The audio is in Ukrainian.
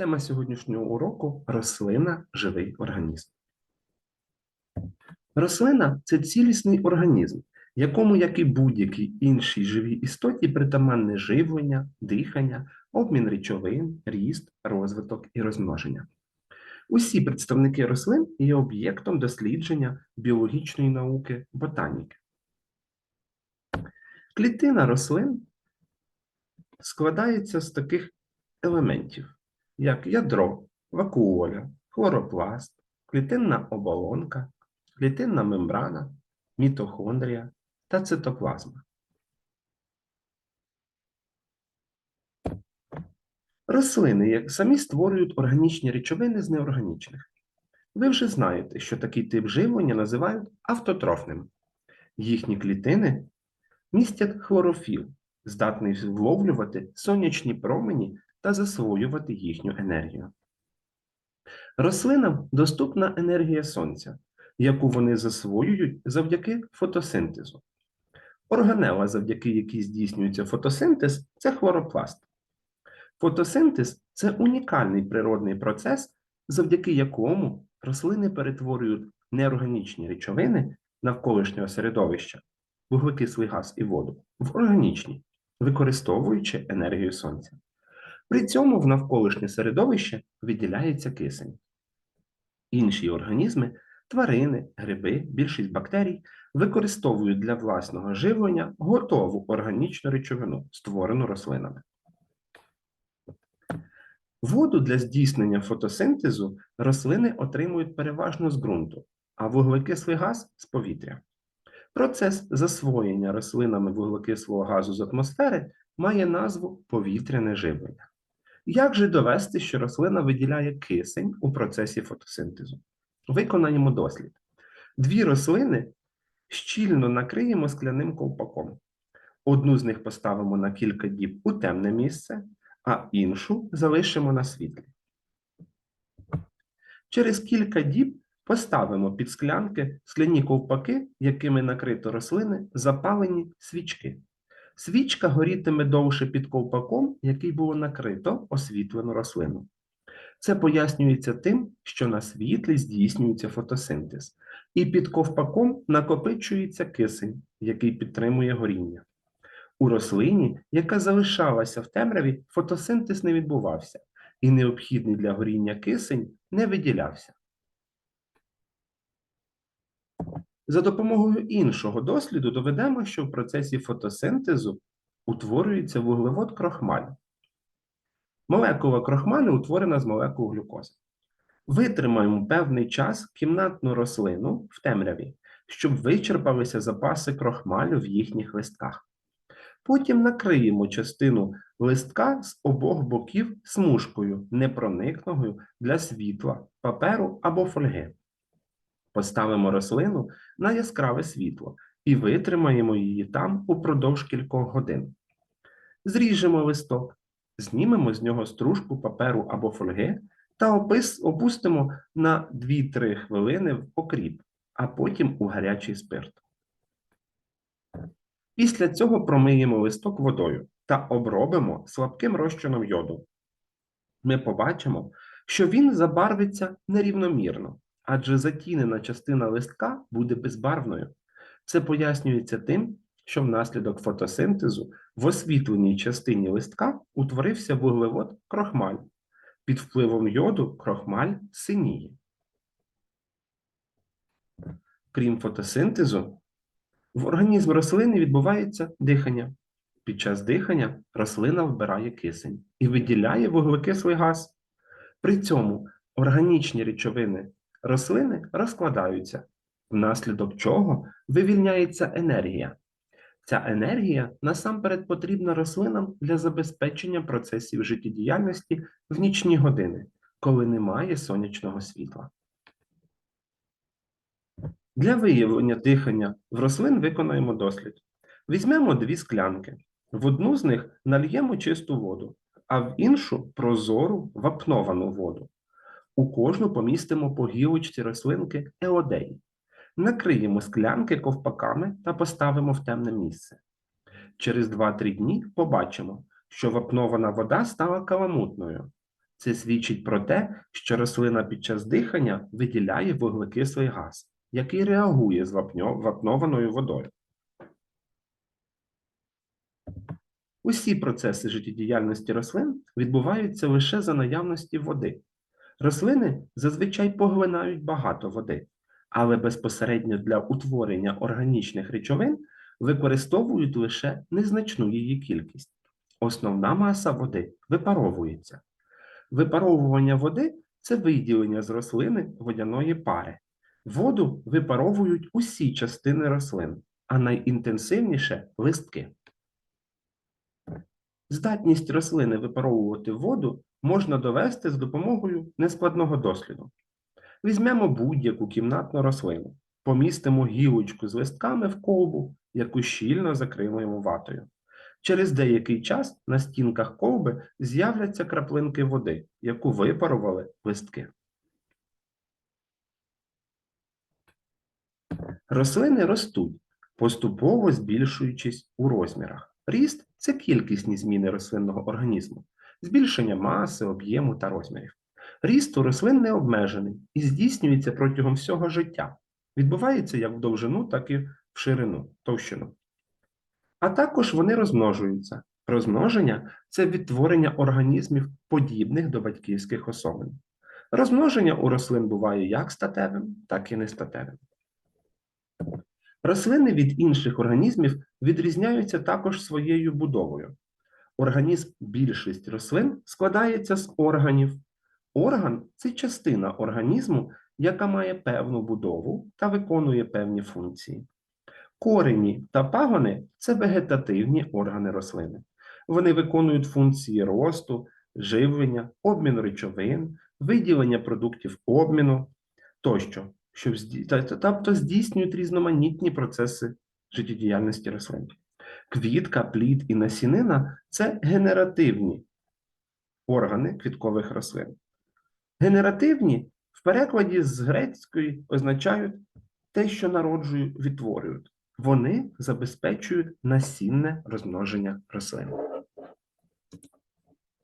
Тема сьогоднішнього уроку рослина живий організм. Рослина це цілісний організм, якому, як і будь-якій іншій живій істоті, притаманне живлення, дихання, обмін речовин, ріст, розвиток і розмноження. Усі представники рослин є об'єктом дослідження біологічної науки ботаніки. Клітина рослин складається з таких елементів, як ядро, вакуоля, хлоропласт, клітинна оболонка, клітинна мембрана, мітохондрія та цитоплазма. Рослини як самі створюють органічні речовини з неорганічних. Ви вже знаєте, що такий тип живлення називають автотрофним. Їхні клітини містять хлорофіл, здатний вловлювати сонячні промені та засвоювати їхню енергію. Рослинам доступна енергія сонця, яку вони засвоюють завдяки фотосинтезу. Органела, завдяки якій здійснюється фотосинтез, це хлоропласт. Фотосинтез це унікальний природний процес, завдяки якому рослини перетворюють неорганічні речовини навколишнього середовища, вуглекислий газ і воду, в органічні, використовуючи енергію сонця. При цьому в навколишнє середовище виділяється кисень. Інші організми, тварини, гриби, більшість бактерій використовують для власного живлення готову органічну речовину, створену рослинами. Воду для здійснення фотосинтезу рослини отримують переважно з ґрунту, а вуглекислий газ з повітря. Процес засвоєння рослинами вуглекислого газу з атмосфери має назву повітряне живлення. Як же довести, що рослина виділяє кисень у процесі фотосинтезу? Виконаємо дослід. Дві рослини щільно накриємо скляним ковпаком. Одну з них поставимо на кілька діб у темне місце, а іншу залишимо на світлі. Через кілька діб поставимо під склянки скляні ковпаки, якими накрито рослини, запалені свічки. Свічка горітиме довше під ковпаком, який було накрито освітлену рослину. Це пояснюється тим, що на світлі здійснюється фотосинтез, і під ковпаком накопичується кисень, який підтримує горіння. У рослині, яка залишалася в темряві, фотосинтез не відбувався, і необхідний для горіння кисень не виділявся. За допомогою іншого досліду доведемо, що в процесі фотосинтезу утворюється вуглевод крохмаль. Молекула крохмалю утворена з молекул глюкози. Витримаємо певний час кімнатну рослину в темряві, щоб вичерпалися запаси крохмалю в їхніх листках. Потім накриємо частину листка з обох боків смужкою, непроникною для світла, паперу або фольги. Поставимо рослину на яскраве світло і витримаємо її там упродовж кількох годин. Зріжемо листок, знімемо з нього стружку паперу або фольги та опис, опустимо на 2-3 хвилини в окріп, а потім у гарячий спирт. Після цього промиємо листок водою та обробимо слабким розчином йоду. Ми побачимо, що він забарвиться нерівномірно, адже затінена частина листка буде безбарвною. Це пояснюється тим, що внаслідок фотосинтезу в освітленій частині листка утворився вуглевод крохмаль. Під впливом йоду крохмаль синіє. Крім фотосинтезу, в організм рослини відбувається дихання. Під час дихання рослина вбирає кисень і виділяє вуглекислий газ. При цьому органічні речовини рослини розкладаються, внаслідок чого вивільняється енергія. Ця енергія насамперед потрібна рослинам для забезпечення процесів життєдіяльності в нічні години, коли немає сонячного світла. Для виявлення дихання в рослин виконаємо дослід. Візьмемо дві склянки. В одну з них нальємо чисту воду, а в іншу прозору вапновану воду. У кожну помістимо по гілочці рослинки еодей. Накриємо склянки ковпаками та поставимо в темне місце. Через 2-3 дні побачимо, що вапнована вода стала каламутною. Це свідчить про те, що рослина під час дихання виділяє вуглекислий газ, який реагує з вапнованою водою. Усі процеси життєдіяльності рослин відбуваються лише за наявності води. Рослини зазвичай поглинають багато води, але безпосередньо для утворення органічних речовин використовують лише незначну її кількість. Основна маса води випаровується. Випаровування води це виділення з рослини водяної пари. Воду випаровують усі частини рослин, а найінтенсивніше листки. Здатність рослини випаровувати воду можна довести з допомогою нескладного досліду. Візьмемо будь-яку кімнатну рослину, помістимо гілочку з листками в колбу, яку щільно закриємо ватою. Через деякий час на стінках колби з'являться краплинки води, яку випарували листки. Рослини ростуть, поступово збільшуючись у розмірах. Ріст це кількісні зміни рослинного організму, збільшення маси, об'єму та розмірів. Ріст у рослин не обмежений і здійснюється протягом всього життя. Відбувається як в довжину, так і в ширину, товщину. А також вони розмножуються. Розмноження це відтворення організмів, подібних до батьківських особин. Розмноження у рослин буває як статевим, так і нестатевим. Рослини від інших організмів відрізняються також своєю будовою. Організм більшість рослин складається з органів. Орган це частина організму, яка має певну будову та виконує певні функції. Корені та пагони це вегетативні органи рослини. Вони виконують функції росту, живлення, обміну речовин, виділення продуктів обміну тощо, та- тобто здійснюють різноманітні процеси життєдіяльності рослин. Квітка, плід і насінина це генеративні органи квіткових рослин. Генеративні в перекладі з грецької означають те, що народжують, відтворюють. Вони забезпечують насінне розмноження рослин.